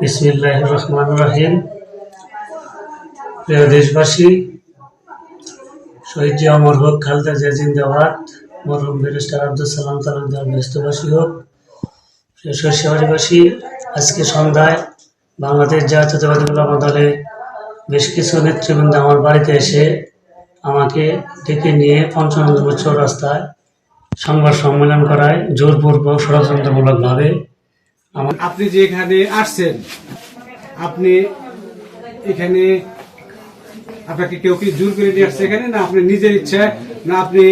বিসমিল্লাহ রহমান রাহিম। প্রিয় দেশবাসী, শহীদ জিয়া অমর হোক, খালদা জিয়া জিন্দাবাদ, মরহুম ব্যারিস্টার আব্দুল সালাম তালুকদার ব্যস্তবাসী হোক। প্রিয় আজকে সন্ধ্যায় বাংলাদেশ জাতীয়তাবাদী উলামা দলের বেশ কিছু নেতৃবৃন্দ আমার বাড়িতে এসে আমাকে ডেকে নিয়ে পঞ্চানন্দ রাস্তায় সংবাদ সম্মেলন করায় জোরপূর্বক ষড়যন্ত্রমূলকভাবে আমার আপনি যে এখানে আসছেন আপনি এখানে আপনাকে কেউ কি জোর করে নিয়ে আসছে এখানে? না আপনি নিজের ইচ্ছা না আপনি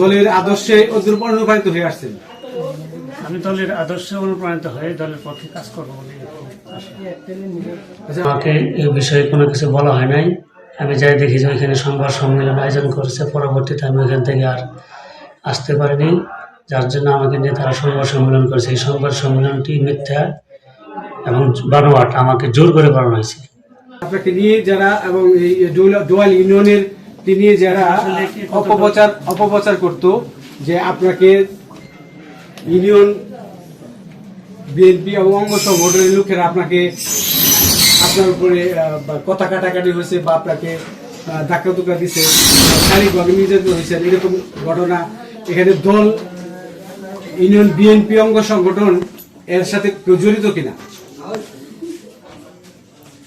দলের আদর্শে অনুপ্রাণিত হয়ে আসছেন? আমি দলের আদর্শে অনুপ্রাণিত হয়ে দলের পক্ষে কাজ করব বলে আচ্ছা, আমাকে এই বিষয়ে কোনো কিছু বলা হয় নাই। আমি যাই দেখি যে ওইখানে সংবাদ সম্মেলন আয়োজন করেছে পরবর্তীতে আমি ওইখান থেকে আর আসতে পারিনি। যার জন্য আমাকে নিয়ে তারা সংবাদ সম্মেলন করেছে। এই সংবাদ সম্মেলনটি মিথ্যা এবং বানোয়াট আমাকে জোর করে বানানো হয়েছে। আপনাকে নিয়ে যারা এবং এই দোয়াল ইউনিয়নের নিয়ে যারা অপপ্রচার অপপ্রচার করত যে আপনাকে ইউনিয়ন, বিএনপি এবং অঙ্গ সংগঠনের লোকেরা আপনাকে আপনার উপরে কথা কাটাকাটি হয়েছে বা আপনাকে ধাক্কা ধুক্কা দিছে শারীরিকভাবে নির্যাতন হয়েছে, এরকম ঘটনা এখানে দল ইউনিয়ন বিএনপি অঙ্গ সংগঠন এর সাথে কেউ জড়িত কিনা?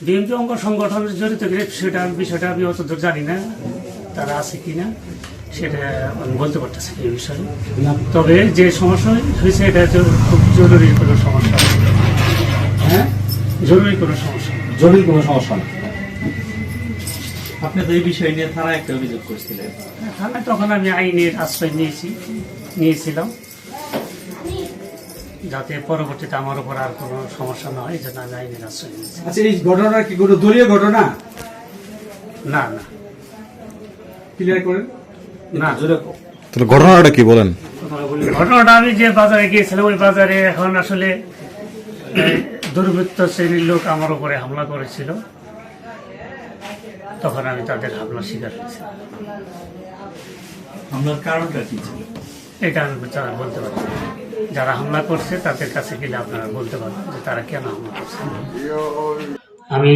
বিএনপি অঙ্গ সংগঠনের জড়িত কিনা সেটা বিষয়টা আমি অত দূর জানি না। তারা আছে কিনা সেটা আমি বলতে পারতেছি না এই বিষয়ে। তবে যে সমস্যা হয়েছে এটা খুব জরুরি কোনো সমস্যা হ্যাঁ? জরুরি কোনো সমস্যা জরুরি কোনো সমস্যা না। আপনি তো এই বিষয় নিয়ে থানায় একটা অভিযোগ করছিলেন। থানায় তখন আমি আইনের আশ্রয় নিয়েছি নিয়েছিলাম। যাতে পরবর্তীতে আমার উপর আর কোনো সমস্যা না হয় জন্য আমি আইনের আশ্রয় আচ্ছা এই ঘটনা কি কোনো দলীয় ঘটনা? না না। ক্লিয়ার করেন? না। তাহলে ঘটনাটা কি বলেন? ঘটনাটা আমি যে বাজারে গিয়েছিলাম ওই বাজারে এখন আসলে দুর্বৃত্ত শ্রেণির লোক আমার উপরে হামলা করেছিল। তখন আমি তাদের হামলা শিকার হয়েছি আপনার কারণটা কি ছিল? এটা আমি তারা বলতে পারি না। যারা হামলা করছে, তাদের কাছে গেলে আপনারা বলতে পারবেন যে তারা কেন হামলা করছে। আমি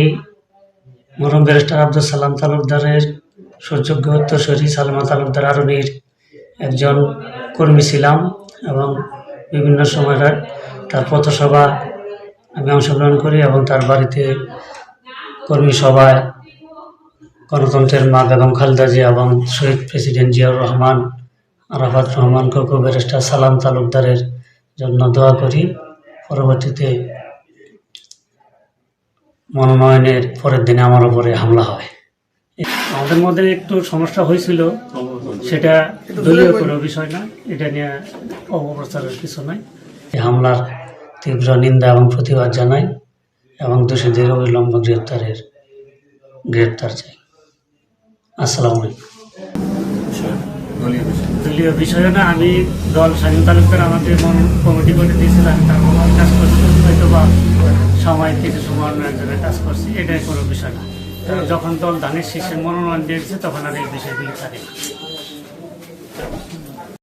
মরম ব্যারিস্টার আব্দুল সালাম তালুকদারের সুযোগ্য উত্তরসূরি সালমা তালুকদার আরনির একজন কর্মী ছিলাম এবং বিভিন্ন সময় তার পথসভা আমি অংশগ্রহণ করি এবং তার বাড়িতে কর্মী সভায় গণতন্ত্রের মা বেগম খালেদা জিয়া এবং শহীদ প্রেসিডেন্ট জিয়াউর রহমান আরাফাত রহমান কোকো ব্যারিস্টার সালাম তালুকদারের জন্য দোয়া করি। পরবর্তীতে মনোনয়নের পরের দিনে আমার উপরে হামলা হয় আমাদের মধ্যে একটু সমস্যা হয়েছিল। সেটা দলীয় কোনো বিষয় না। এটা নিয়ে অপপ্রচারের কিছু নাই। হামলার তীব্র নিন্দা এবং প্রতিবাদ জানাই এবং দোষীদের অবিলম্ব গ্রেপ্তারের গ্রেপ্তার চাই। আসসালামু আলাইকুম। দলীয় বিষয়। না আমি দল স্বাধীন তালুকদার আমাকে কমিটি করে দিয়েছিলাম, তার মতো কাজ করছি হয়তো বা সময় কিছু সময় একজনের কাজ করছি, এটাই কোনো বিষয় না। যখন দল ধানের শীর্ষে মনোনয়ন দিয়েছে, তখন আর এই বিষয়গুলি থাকে না।